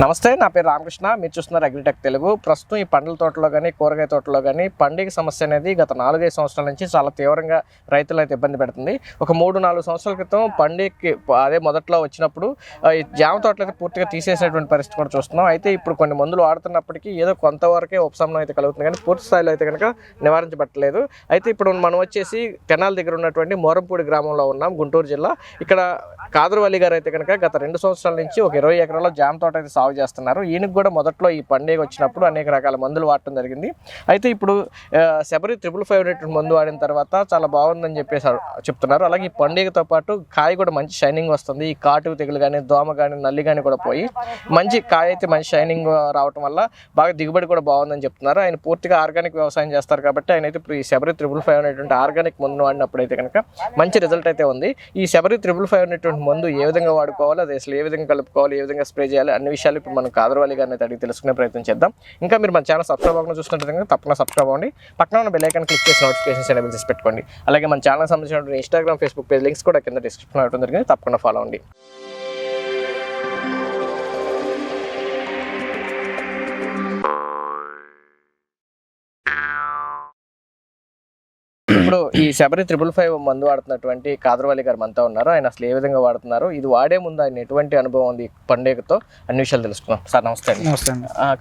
నమస్తే నా పేరు రామకృష్ణ. మీరు చూస్తున్నారు అగ్రిటెక్ తెలుగు. ప్రస్తుతం ఈ పండ్ల తోటలో కానీ కూరగాయ తోటలో కానీ పండుగ సమస్య అనేది గత నాలుగైదు సంవత్సరాల నుంచి చాలా తీవ్రంగా రైతులు అయితే ఇబ్బంది పెడుతుంది. ఒక మూడు నాలుగు సంవత్సరాల క్రితం పండుగకి అదే మొదట్లో వచ్చినప్పుడు ఈ జామ తోటలు అయితే పూర్తిగా తీసేసినటువంటి పరిస్థితి కూడా చూస్తున్నాం. అయితే ఇప్పుడు కొన్ని మందులు వాడుతున్నప్పటికీ ఏదో కొంతవరకే ఉపశమనం అయితే కలుగుతుంది కానీ పూర్తి స్థాయిలో అయితే కనుక నివారించబట్టలేదు. అయితే ఇప్పుడు మనం వచ్చేసి తెనాల దగ్గర ఉన్నటువంటి మోరంపూడి గ్రామంలో ఉన్నాం గుంటూరు జిల్లా. ఇక్కడ కాదురువల్లి గారు అయితే కనుక గత రెండు సంవత్సరాల నుంచి ఒక ఇరవై ఎకరాల జామ తోట అయితే సాగు చేస్తున్నారు. ఈయనకు కూడా మొదట్లో ఈ పండుగ వచ్చినప్పుడు అనేక రకాల మందులు వాడటం జరిగింది. అయితే ఇప్పుడు శబరి త్రిపుల్ ఫైవ్ అనేటువంటి మందు వాడిన తర్వాత చాలా బాగుందని చెప్పేసి చెప్తున్నారు. అలాగే ఈ పండుగతో పాటు కాయ కూడా మంచి షైనింగ్ వస్తుంది. ఈ కాటు తెగులు కానీ దోమ కానీ నల్లి కానీ కూడా పోయి మంచి కాయ అయితే మంచి షైనింగ్ రావటం వల్ల బాగా దిగుబడి కూడా బాగుందని చెప్తున్నారు. ఆయన పూర్తిగా ఆర్గానిక్ వ్యవసాయం చేస్తారు కాబట్టి ఆయన అయితే ఇప్పుడు ఈ శబరి త్రిపుల్ ఫైవ్ అనేటువంటి ఆర్గానిక్ మందును వాడినప్పుడు అయితే కనుక మంచి రిజల్ట్ అయితే ఉంది. ఈ శబరి త్రిపుల్ ఫైవ్ అనేటువంటి మందు ఏ విధంగా వాడుకోవాలి అది అసలు ఏ విధంగా కలుపుకోవాలి ఏ విధంగా స్ప్రే చేయాలి అన్ని విషయాలు ఇప్పుడు మనం కాదరవాలి గారిని అడిగి తెలుసుకునే ప్రయత్నం చేద్దాం. ఇంకా మీరు మన ఛానల్ సబ్స్క్రైబ్ అవ్వకుండా చూస్తుంటే తప్పకుండా సబ్స్క్రైబ్ అవ్వండి. పక్కన ఉన్న బెల్ ఐకాన్ క్లిక్ చేసి నోటిఫికేషన్స్ ఎనేబుల్ చేసి పెట్టుకోండి. అలాగే మన ఛానల్ సంబంధించిన ఇన్స్టాగ్రామ్ ఫేస్బుక్ పేజ్ లింక్స్ కూడా కింద డిస్క్రిప్షన్ అవడం జరిగింది తప్పకుండా ఫాలో అవ్వండి. ఈ శబరి త్రిపుల్ ఫైవ్ మందు వాడుతున్నటువంటి కాదరవాలి గారు మనతో ఉన్నారు. ఆయన అసలు ఏ విధంగా వాడుతున్నారు? ఇది వాడే ముందు ఆయన ఎటువంటి అనుభవం ఉంది పండుగతో? అన్ని విషయాలు తెలుసుకుందాం. సార్ నమస్తే అండి. నమస్తే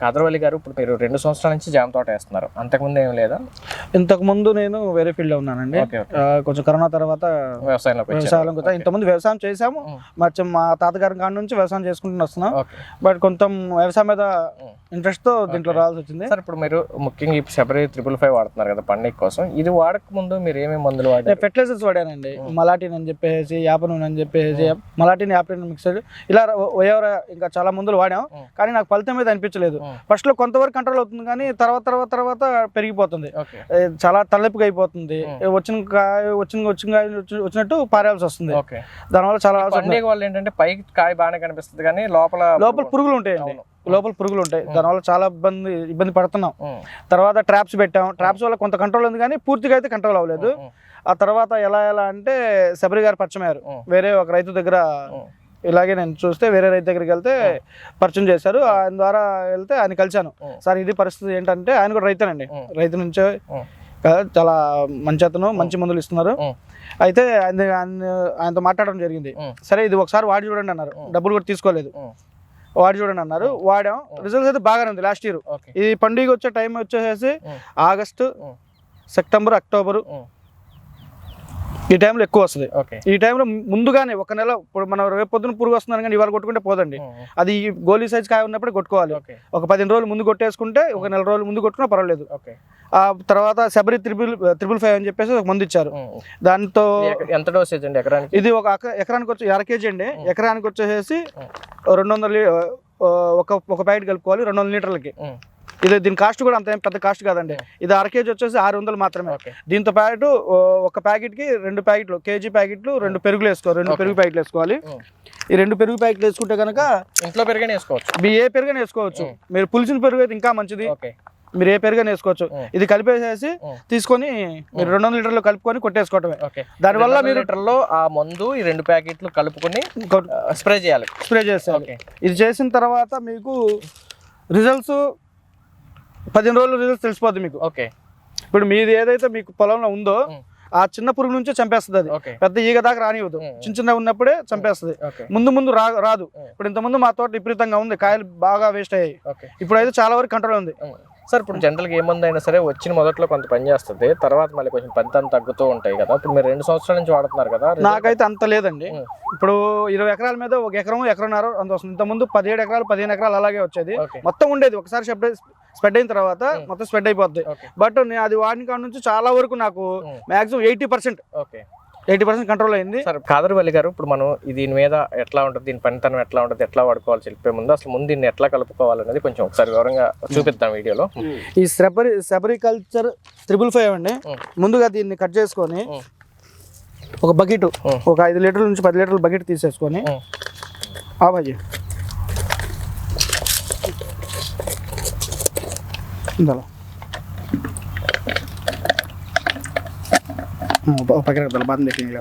కాదరవల్లి గారు ఇప్పుడు మీరు రెండు సంవత్సరాల నుంచి జామ తోట వేస్తున్నారు. అంతకుముందు ఏం లేదా? ఇంతకు ముందు నేను వేరే ఫీల్డ్లో ఉన్నానండి కొంచెం కరోనా తర్వాత వ్యవసాయంలోకి వచ్చారు. వ్యవసాయం కొంత ఇంతకుముందు వ్యవసాయం ఉం. మరి మా తాతగారి కాడి నుంచి వ్యవసాయం చేసుకుంటూ వస్తున్నాం. బట్ కొంత వ్యవసాయం మీద. ఇంట్రెస్ట్తో దీంట్లో రావాల్సి వచ్చింది. సార్ ఇప్పుడు మీరు ముఖ్యంగా ఈ శబరి త్రిపుల్ ఫైవ్ వాడుతున్నారు కదా పండుగ కోసం. ఇది వాడక ముందు మీరు ఏమేమి మందులు వాడారు? ఫెర్టిలైజర్స్ వాడానండి. మలాటిన్ అని చెప్పేసి యాపనూన్ అని చెప్పేసి మలాటిన్ యాపనూన్ మిక్సర్. ఇలా ఎవర ఇంకా చాలా మందులు వాడాం. కానీ నాకు ఫలితం మీద అనిపించలేదు. ఫస్ట్లో కొంతవరకు కంట్రోల్ అవుతుంది కానీ తర్వాత తర్వాత తర్వాత పెరిగిపోతుంది. చాలా తలెప్పుగా అయిపోతుంది. వచ్చిన కాయ వచ్చిన వచ్చిన కాయ వచ్చి- వచ్చినట్టు పారేయాల్సి వస్తుంది. దానివల్ల చాలా వల్ల ఏంటంటే పైకి కాయ బాగానే కనిపిస్తుంది కానీ లోపల లోపల పురుగులు ఉంటాయండి. లోపల పురుగులు ఉంటాయి దానివల్ల చాలా ఇబ్బంది ఇబ్బంది పడుతున్నాం. తర్వాత ట్రాప్స్ పెట్టాం ట్రాప్స్ వల్ల కొంత కంట్రోల్ ఉంది కానీ పూర్తిగా అయితే కంట్రోల్ అవ్వలేదు. ఆ తర్వాత ఎలా ఎలా అంటే శబరి గారు పరిచయం అయ్యారు ఉం. వేరే ఒక రైతు దగ్గర. ఇలాగే నేను చూస్తే వేరే రైతు దగ్గరికి వెళ్తే పరిచయం చేశారు ఆయన ద్వారా వెళ్తే ఆయన కలిశాను. సార్ ఇది పరిస్థితి ఏంటంటే ఆయన కూడా రైతేనండి. రైతు నుంచే చాలా మంచి అతను మంచి మందులు ఇస్తున్నారు. అయితే ఆయన ఆయన- ఆయనతో మాట్లాడడం జరిగింది. సరే ఇది ఒకసారి వాడి చూడండి అన్నారు. డబ్బులు కూడా తీసుకోలేదు. వాడి చూడండి అన్నారు. వాడాం. రిజల్ట్స్ అయితే బాగానే ఉంది లాస్ట్ ఇయర్. ఈ పండుగ వచ్చే టైం వచ్చేసేసి. ఆగస్టు. September October. ఈ టైంలో ఎక్కువ వస్తుంది. ఈ టైంలో ముందుగానే ఒక నెల ఇప్పుడు మనం రేపు పొద్దున పురుగు వస్తున్నాను కానీ ఇవాళ కొట్టుకుంటే పోదండి. అది ఈ గోలీ సైజ్ కాయ ఉన్నప్పుడు కొట్టుకోవాలి. ఒక పదిహేను రోజులు ముందు కొట్టేసుకుంటే ఒక నెల రోజులు ముందు కొట్టుకున్నా పర్వాలేదు. ఆ తర్వాత శబరి త్రిబుల్ త్రిబుల్ ఫైవ్ అని చెప్పేసి ఒక మందు ఇచ్చారు. దాంతో ఎంత డోసేజ్ అండి ఎకరానికి? ఇది ఒక ఎకరానికి వచ్చి అర కేజీ అండి. ఎకరానికి వచ్చేసి ఉం. రెండు వందల ఒక ఒక ప్యాకెట్ కలుపుకోవాలి రెండు వందల లీటర్లకి. ఇది దీని కాస్ట్ కూడా అంత ఏం పెద్ద కాస్ట్ కాదండి. ఇది అర కేజీ వచ్చేసి ఆరు వందలు మాత్రమే దీంతో పాటు ఒక ప్యాకెట్కి రెండు ప్యాకెట్లు కేజీ ప్యాకెట్లు రెండు పెరుగులు వేసుకోవాలి రెండు. పెరుగు ప్యాకెట్లు వేసుకోవాలి. ఈ రెండు పెరుగు ప్యాకెట్లు వేసుకుంటే కనుక ఇంట్లో పెరిగానే వేసుకోవచ్చు. మీ ఏ పెరుగని వేసుకోవచ్చు. మీరు పులిసిన పెరుగు అయితే ఇంకా మంచిది. మీరు ఏ పెరుగని వేసుకోవచ్చు. ఇది కలిపేసేసి. తీసుకొని మీరు రెండు వందల లీటర్లు కలుపుకొని కొట్టేసుకోవటమే. దానివల్ల మీరు లీటర్లో ఆ మందు ఈ రెండు ప్యాకెట్లు కలుపుకొని స్ప్రే చేయాలి. Spray okay. ఇది చేసిన తర్వాత మీకు రిజల్ట్స్ పదిహేను రోజులు రిజల్ట్స్ తెలిసిపోద్ది మీకు. ఓకే. ఇప్పుడు మీది ఏదైతే మీకు పొలంలో ఉందో. ఆ చిన్న పురుగు నుంచే చంపేస్తుంది. అది పెద్ద ఈగ దాకా రానివ్వదు. చిన్న చిన్న ఉన్నప్పుడే చంపేస్తుంది. ముందు ముందు రా రాదు. ఇప్పుడు ఇంతకుముందు మా తోట విపరీతంగా ఉంది. కాయలు బాగా వేస్ట్ అయ్యాయి. ఇప్పుడు అయితే చాలా వరకు కంట్రోల్ ఉంది. సార్ ఇప్పుడు జనరల్గా ఏ మందు అయినా సరే వచ్చిన మొదట్లో కొంత పని చేస్తుంది తర్వాత మళ్ళీ కొంచెం ఫలితాలు తగ్గుతూ ఉంటాయి కదా. ఇప్పుడు మీరు రెండు సంవత్సరాల నుంచి వాడుతున్నారు కదా నాకైతే అంత లేదండి. ఇప్పుడు ఇరవై ఎకరాల మీద ఒక ఎకరం ఎకరన్నర అంత వస్తుంది. ఇంతకుముందు పదిహేడు ఎకరాలు పదిహేను ఎకరాలు అలాగే వచ్చేది. మొత్తం ఉండేది. ఒకసారి స్ప్రెడ్ అయిన తర్వాత. మొత్తం స్ప్రెడ్ అయిపోద్ది. బట్ అది వాడిన కాడ నుంచి చాలా వరకు నాకు. Maximum eighty percent okay. Eighty percent control అయింది సార్ కాదరవల్లి గారు ఇప్పుడు మనం దీని మీద ఎట్లా ఉంటుంది దీని పనితనం ఎట్లా ఉంటుంది ఎట్లా వాడుకోవాలి చెప్పే ముందు అసలు ముందు దీన్ని ఎట్లా కలుపుకోవాలనేది కొంచెం ఒకసారి వివరంగా చూపిద్దాం వీడియోలో ఈ సెపరి సెపరికల్చర్ త్రిబుల్ ఫైవ్ అండి. ముందుగా దీన్ని కట్ చేసుకొని. ఒక బకెట్. ఒక ఐదు లీటర్ల నుంచి పది లీటర్ల బకెట్ తీసేసుకొని ఉం. ఆ భజీ ఇందులో పక్కన బాదం దేఖింగ్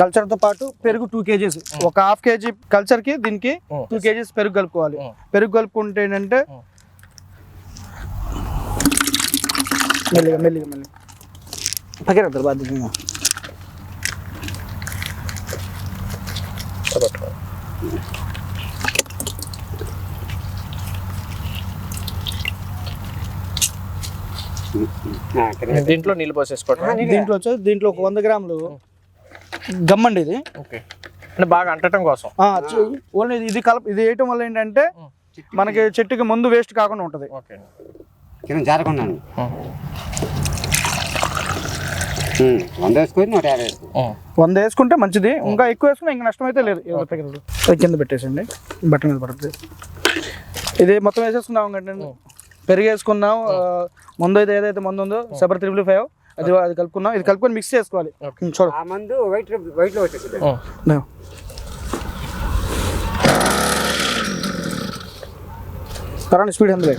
కల్చర్తో పాటు పెరుగు టూ కేజీస్. ఒక హాఫ్ కేజీ కల్చర్కి దీనికి ఉం. టూ కేజీస్ పెరుగు కలుపుకోవాలి. ఉం. పెరుగు కలుపుకుంటే ఏంటంటే ఉం. మెల్లిగా మెల్లిగా మెల్లిగా. పక్కన బాధ్యత దీంట్లో నీళ్ళు పోసేసుకోవటం దీంట్లో వచ్చి దీంట్లో ఒక వంద గ్రాములు గమ్మండి ఇది. ఓకే. అంటే బాగా అంటటం కోసం. ఓన్లీ ఇది కలప ఇది వేయటం వల్ల ఏంటంటే మనకి చెట్టుకి ముందు వేస్ట్ కాకుండా ఉంటుంది. ఓకే. కింద జారకున్నాను వంద వేసుకొని నూట యాభై వంద వేసుకుంటే మంచిది. ఇంకా ఎక్కువ వేసుకున్నా ఇంకా నష్టం అయితే లేదు ఇరవై కింద పెట్టేసండి బట్ట మీద పడుతుంది. ఇది మొత్తం వేసేసుకున్నాం కంటే పెరుగు వేసుకున్నాం ఆ, ముందు అయితే ఏదైతే ముందు ఉందో సెపర్ త్రిబుల్ ఫైవ్ అది అది కలుపుకున్నాం. ఇది కలుపుకొని మిక్స్ చేసుకోవాలి. చూడు. ఆ మందు వైట్ వైట్లో వచ్చేసింది. కరెంట్ స్పీడ్ అందులో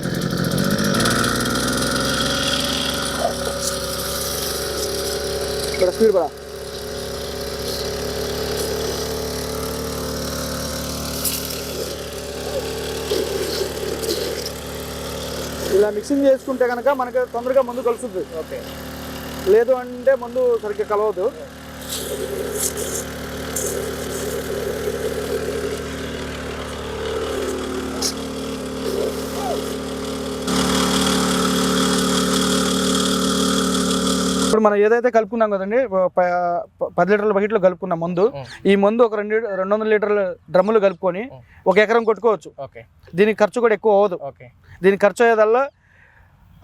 ఇక్కడ స్పీడ్ బడా ఇలా మిక్సింగ్ చేసుకుంటే కనుక మనకి తొందరగా ముందు కలుస్తుంది. ఓకే. లేదు అంటే ముందు సరిగ్గా కలవదు. ఇప్పుడు మనం ఏదైతే కలుపుకున్నాం కదండి పది లీటర్ల బకెట్లో కలుపుకున్న మందు. ఈ మందు ఒక రెండు రెండు వందల లీటర్ల డ్రమ్ములు కలుపుకొని. ఒక ఎకరం కొట్టుకోవచ్చు. ఓకే. దీనికి ఖర్చు కూడా ఎక్కువ అవ్వదు. దీని ఖర్చు అయ్యేదల్లా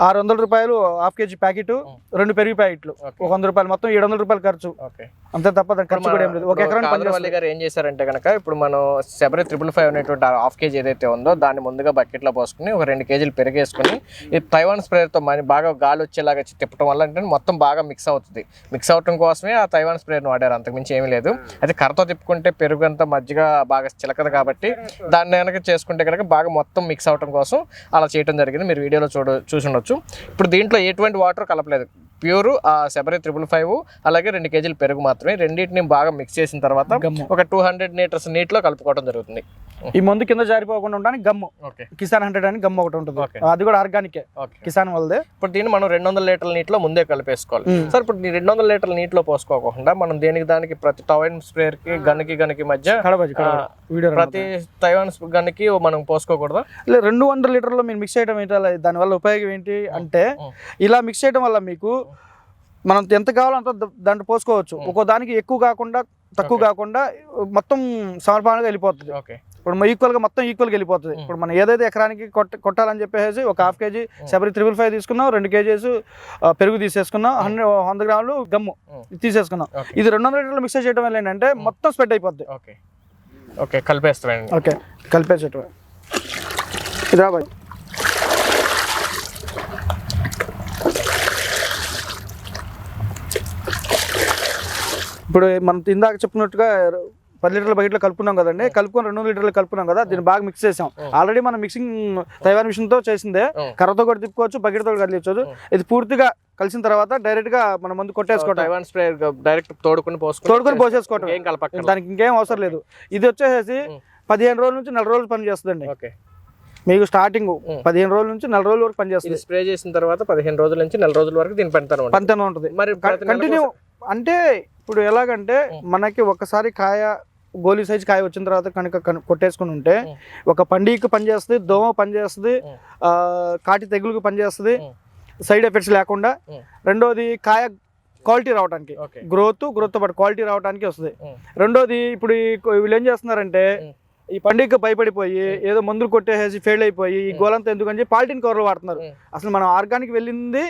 ఆరు వందల రూపాయలు హాఫ్ కేజీ ప్యాకెట్ రెండు పెరుగు ప్యాకెట్లు. ఒక వంద రూపాయలు మొత్తం ఏడు వందల రూపాయలు ఖర్చు. ఓకే. అంతే తప్ప ఖర్చు కూడా ఏం లేదు. ఒక ఎకరానికి గారు ఏం చేశారంటే కనుక ఇప్పుడు మనం సెపరీ త్రిపుల్ ఫైవ్ అనేటువంటి హాఫ్ కేజీ ఏదైతే ఉందో దాన్ని ముందుగా బకెట్లో పోసుకుని ఒక రెండు కేజీలు పెరిగేసుకుని ఈ తైవాన్ స్ప్రేయర్తో మన బాగా గాలి వచ్చేలాగా తిప్పడం వల్ల అంటే మొత్తం బాగా మిక్స్ అవుతుంది. మిక్స్ అవటం కోసమే ఆ తైవాన్ స్ప్రేయర్ని వాడారు. అంతకుమించి ఏమీ లేదు. అయితే కర్రతో తిప్పుకుంటే పెరుగు అంతా మజ్జిగ బాగా చిలకదు కాబట్టి దాన్ని కనుక చేసుకుంటే కనుక బాగా మొత్తం మిక్స్ అవటం కోసం అలా చేయడం జరిగింది. మీరు వీడియోలో చూడ చూసి ఉండొచ్చు. ఇప్పుడు దీంట్లో ఎటువంటి వాటర్ కలపలేదు. ప్యూర్ ఆ సెపరీ త్రిబుల్ ఫైవ్ అలాగే రెండు కేజీలు పెరుగు మాత్రమే. రెండింటిని బాగా మిక్స్ చేసిన తర్వాత. ఒక టూ హండ్రెడ్ లీటర్స్ నీటిలో కలుపుకోవడం జరుగుతుంది. ఈ మందు కింద జారిపోకుండా ఉండడానికి గమ్ము. కిసాన్ హండ్రెడ్ అని గమ్ము ఒకటి ఉంటుంది. అది కూడా ఆర్గానిక్. కిసాన్ వాళ్ళదే ఇప్పుడు దీన్ని మనం రెండు వందల లీటర్ల నీటిలో ముందే కలిపేసుకోవాలి. సార్ ఇప్పుడు రెండు వందల లీటర్ల నీటిలో పోసుకోకుండా మనం దేనికి దానికి ప్రతి టవైన్ స్ప్రేయర్కి గన్కి గన్కి మధ్య ప్రతి తైవాన్ గన్కి మనం పోసుకోకూడదా? లేదు రెండు వందల లీటర్లో మీరు మిక్స్ చేయడం ఏంటి దానివల్ల ఉపయోగం ఏంటి అంటే. ఇలా మిక్స్ చేయడం వల్ల మీకు మనం ఎంత కావాలో అంత దాంట్లో పోసుకోవచ్చు. ఒక్కో దానికి ఎక్కువ కాకుండా తక్కువ కాకుండా మొత్తం సమర్పణగా వెళ్ళిపోతుంది. ఓకే. ఇప్పుడు ఈక్వల్గా మొత్తం ఈక్వల్గా వెళ్ళిపోతుంది. ఇప్పుడు మనం ఏదైతే ఎకరానికి కొట్ట కొట్టాలని చెప్పేసి ఒక half kg seven triple five తీసుకున్నాం రెండు కేజీస్ పెరుగు తీసేసుకున్నాం హండ్రెడ్ వంద గ్రాములు గమ్ము తీసేసుకున్నాం. ఇది రెండు వందల లీటర్లు మిక్స్ చేయడం వల్ల ఏంటంటే మొత్తం స్ప్రెడ్ అయిపోద్ది. ఓకే. ఓకే కలిపేస్తామండి ఓకే కలిపేసేట ఇదా బాయ్. ఇప్పుడు మనం ఇందాక చెప్పినట్టుగా పది లీటర్ల బకెట్లో కలుపుకున్నాం కదండి. కలుపుకొని రెండు లీటర్లు కలుపుకున్నాం కదా దీన్ని బాగా మిక్స్ చేసాం. ఆల్రెడీ మనం మిక్సింగ్ తైవాన్ మిషన్తో చేసిందే. కర్రతో కూడా తిప్పుకోవచ్చు బకెట్తో కూడా కదిలించవచ్చు. ఇది పూర్తిగా కలిసిన తర్వాత డైరెక్ట్గా మనం ముందు కొట్టేసుకోవటం. స్ప్రేయర్ డైరెక్ట్ తోడుకుని తోడుకొని పోసేసుకోవటం. ఏం దానికి ఇంకేం అవసరం లేదు. ఇది వచ్చేసి. పదిహేను రోజుల నుంచి నెల రోజులు పని చేస్తుందండి. ఓకే. మీకు స్టార్టింగ్. పదిహేను రోజుల నుంచి నెల రోజుల వరకు పనిచేస్తుంది స్ప్రే చేసిన తర్వాత పదిహేను రోజుల నుంచి నెల రోజుల వరకు దీని పెడతాను పంతనే ఉంటుంది. మరి కంటిన్యూ అంటే ఇప్పుడు ఎలాగంటే మనకి ఒకసారి కాయ గోలీ సైజ్ కాయ వచ్చిన తర్వాత కనుక కను- కొట్టేసుకుని ఉంటే. ఒక పండుగకి పనిచేస్తుంది దోమ పనిచేస్తుంది కాటి తెగులుకి పనిచేస్తుంది. సైడ్ ఎఫెక్ట్స్ లేకుండా. రెండోది కాయ క్వాలిటీ రావడానికి గ్రోత్ గ్రోత్ పాటు క్వాలిటీ రావడానికి వస్తుంది. రెండోది ఇప్పుడు వీళ్ళు ఏం చేస్తున్నారంటే. ఈ పండుగకి భయపడిపోయి ఏదో మందులు కొట్టేసి ఫెయిల్ అయిపోయి ఈ గోలంతా ఎందుకని చెప్పి పాలిటీన్ కవర్లు వాడుతున్నారు. అసలు మనం ఆర్గానిక్ వెళ్ళింది.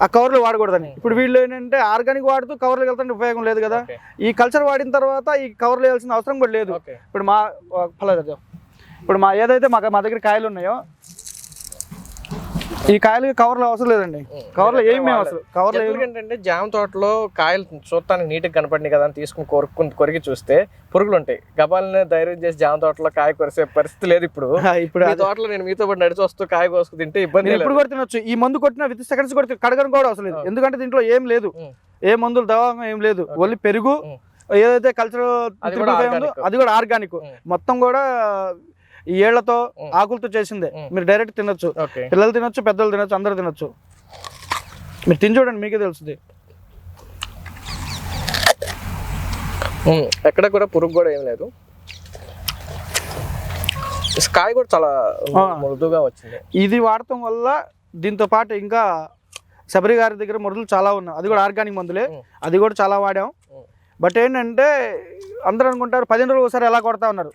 ఆ కవర్లు వాడకూడదని ఇప్పుడు వీళ్ళు ఏంటంటే ఆర్గానిక్ వాడుతూ కవర్లు వెళ్తుంటే ఉపయోగం లేదు కదా. ఈ కల్చర్ వాడిన తర్వాత ఈ కవర్లు వేయాల్సిన అవసరం కూడా లేదు. ఇప్పుడు మా ఫలాదా ఇప్పుడు మా ఏదైతే మా మా దగ్గర కాయలు ఉన్నాయో ఈ కాయలు కవర్లు అవసరం లేదండి. కవర్లు ఏమి అవసరం. కవర్లు ఏంటంటే జామ తోటలో కాయలు చూడటానికి నీట్గా కనపడినాయి కదా అని తీసుకుని కొరుక్కుని కొరికి చూస్తే పురుగులు ఉంటాయి. గబాలని ధైర్యం చేసి జామ తోటలో కాయ కొరిసే పరిస్థితి లేదు ఇప్పుడు. ఇప్పుడు మీ తోటలో నేను మీతో పాటు నడిచి వస్తూ కాయ కోసుకు తింటే ఇబ్బంది ఎప్పుడు కూడా తినొచ్చు. ఈ మందు కొట్టిన విత్ సెకండ్స్ కొడితే కడగడం కూడా అవసరం లేదు. ఎందుకంటే దీంట్లో ఏం లేదు. ఏ మందులు దవాంగం ఏం లేదు. ఓన్లీ పెరుగు. ఏదైతే కల్చర్ అది కూడా ఆర్గానిక్. మొత్తం కూడా ఈ ఏళ్ళతో. ఆకులతో చేసిందే. మీరు డైరెక్ట్ తినొచ్చు. పిల్లలు తినొచ్చు పెద్దలు తినొచ్చు అందరూ తినొచ్చు. మీరు తిని చూడండి మీకే తెలుస్తుంది. ఎక్కడ కూడా పురుగు కూడా ఏం లేదు. కాయ కూడా చాలా. మృదుగా వచ్చింది. ఇది వాడటం వల్ల దీంతో పాటు ఇంకా శబరి గారి దగ్గర మురదలు చాలా ఉన్నాయి. అది కూడా ఆర్గానిక్ మందులే. అది కూడా చాలా వాడాం. బట్ ఏంటంటే అందరూ అనుకుంటారు పదిహేను రోజులు ఒకసారి ఎలా కొడతా ఉన్నారు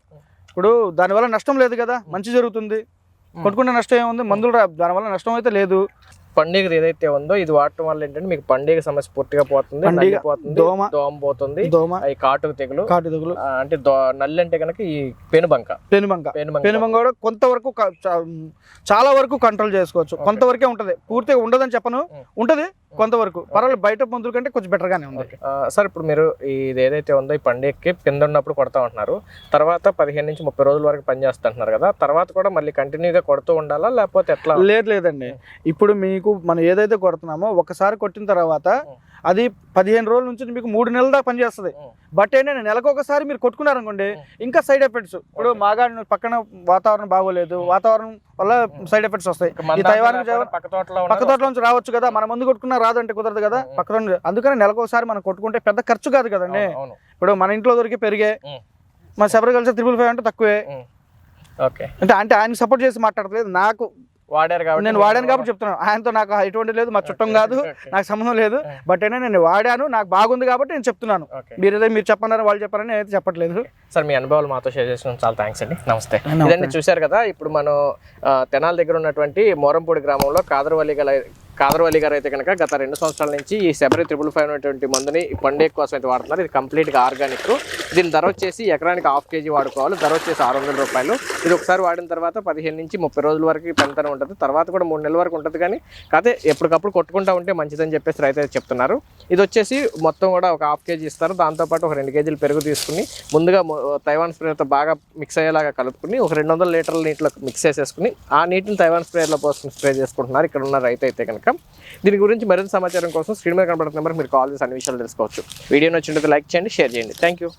ఇప్పుడు దానివల్ల నష్టం లేదు కదా మంచి జరుగుతుంది. కొట్టుకునే నష్టం ఏముంది? మందులు రా దానివల్ల నష్టం అయితే లేదు. పండుగ ఏదైతే ఉందో ఇది వాడటం వల్ల ఏంటంటే మీకు పండుగ సమస్య పూర్తిగా పోతుంది పండుగ, నల్లి పోతుంది దోమ. దోమ పోతుంది దోమ అవి కాటుకు తెగులు కాటు తెగులు. అంటే నల్లి అంటే కనుక ఈ పెనుబంక. పెనుబంక. పెనుబంక. పెనుబంక కూడా కొంతవరకు చాలా వరకు కంట్రోల్ చేసుకోవచ్చు. కొంతవరకే ఉంటది. పూర్తిగా ఉండదని చెప్పను. ఉంటది. కొంతవరకు. పర్వాలేదు బయట మందుల కంటే కొంచెం better గానే ఉంది. సార్ ఇప్పుడు మీరు ఇది ఏదైతే ఉందో ఈ పండుగకి కింద ఉన్నప్పుడు కొడతా ఉంటున్నారు. తర్వాత పదిహేను నుంచి ముప్పై రోజుల వరకు పని చేస్తుంటున్నారు కదా తర్వాత కూడా మళ్ళీ కంటిన్యూగా కొడుతూ ఉండాలా లేకపోతే ఎట్లా? లేదు లేదండి. ఇప్పుడు మీకు మనం ఏదైతే కొడుతున్నామో ఒకసారి కొట్టిన తర్వాత. అది పదిహేను రోజుల నుంచి మీకు మూడు నెలల దాకా పనిచేస్తుంది. బట్ ఏంటంటే నెలకు ఒకసారి మీరు కొట్టుకున్నారనుకోండి ఇంకా సైడ్ ఎఫెక్ట్స్ ఇప్పుడు మాగా పక్కన వాతావరణం బాగోలేదు వాతావరణం వల్ల సైడ్ ఎఫెక్ట్స్ వస్తాయి. ఈ తైవాన్ పక్క తోటలో నుంచి రావచ్చు కదా మన ముందు కొట్టుకున్నా రాదంటే కుదరదు కదా. పక్క తోట అందుకని నెలకు ఒకసారి మనం కొట్టుకుంటే పెద్ద ఖర్చు కాదు కదండి. ఇప్పుడు మన ఇంట్లో దొరికి పెరిగే. మన కలిసి త్రిపుల్ ఫైవ్ అంటే తక్కువే. ఓకే. అంటే అంటే ఆయన సపోర్ట్ చేసి మాట్లాడలేదు నాకు వాడారు కాబట్టి నేను వాడాను కాబట్టి చెప్తున్నాను. ఆయనతో నాకు ఎటువంటి లేదు మా చుట్టం కాదు. నాకు సంబంధం లేదు. బట్ ఏంటంటే నేను వాడాను నాకు బాగుంది కాబట్టి నేను చెప్తున్నాను. మీరు ఏదో మీరు చెప్పన్నారు వాళ్ళు చెప్పారని నేను అయితే చెప్పట్లేదు సార్ మీ అనుభవాలు మాతో షేర్ చేసిన చాలా థ్యాంక్స్ అండి. నమస్తే. ఇదండి చూశారు కదా ఇప్పుడు మనం తెనాల దగ్గర ఉన్నటువంటి మోరంపూడి గ్రామంలో కాదరవల్లి గల కాదరవల్లి గారు అయితే కనుక గత రెండు సంవత్సరాల నుంచి ఈ శబరి త్రిపుల్ ఫైవ్ అనేటువంటి మందుని ఈ కోసం అయితే వాడుతున్నారు. ఇది కంప్లీట్గా ఆర్గానిక్. దీని ధర వచ్చేసి ఎకరానికి హాఫ్ కేజీ వాడుకోవాలి. ధర వచ్చేసి ఆరు వందల రూపాయలు. ఇది ఒకసారి వాడిన తర్వాత పదిహేను నుంచి ముప్పై రోజుల వరకు ఈ పనితనం ఉంటుంది. తర్వాత కూడా మూడు నెలల వరకు ఉంటుంది కానీ కాకపోతే ఎప్పటికప్పుడు కొట్టుకుంటా ఉంటే మంచిదని చెప్పేసి రైతు చెప్తున్నారు. ఇది వచ్చేసి మొత్తం కూడా ఒక హాఫ్ కేజీ ఇస్తారు. దాంతోపాటు ఒక రెండు కేజీలు పెరుగు తీసుకుని ముందుగా తైవాన్ స్ప్రేతో బాగా మిక్స్ అయ్యేలాగా కలుపుకుని ఒక రెండు వందల లీటర్ల నీటిలో మిక్స్ చేసేసుకుని ఆ నీటిని తైవాన్ స్ప్రేలో పోసుకుని స్ప్రే చేసుకుంటున్నారు. ఇక్కడ ఉన్న రైతు అయితే కనుక. కనుక దీని గురించి మరింత సమాచారం కోసం స్క్రీన్ మీద కనబడుతున్న నెంబర్కి మీరు కాల్ చేసి అన్ని విషయాలు తెలుసుకోవచ్చు. వీడియో నచ్చినట్లయితే లైక్ చేయండి షేర్ చేయండి. Thank you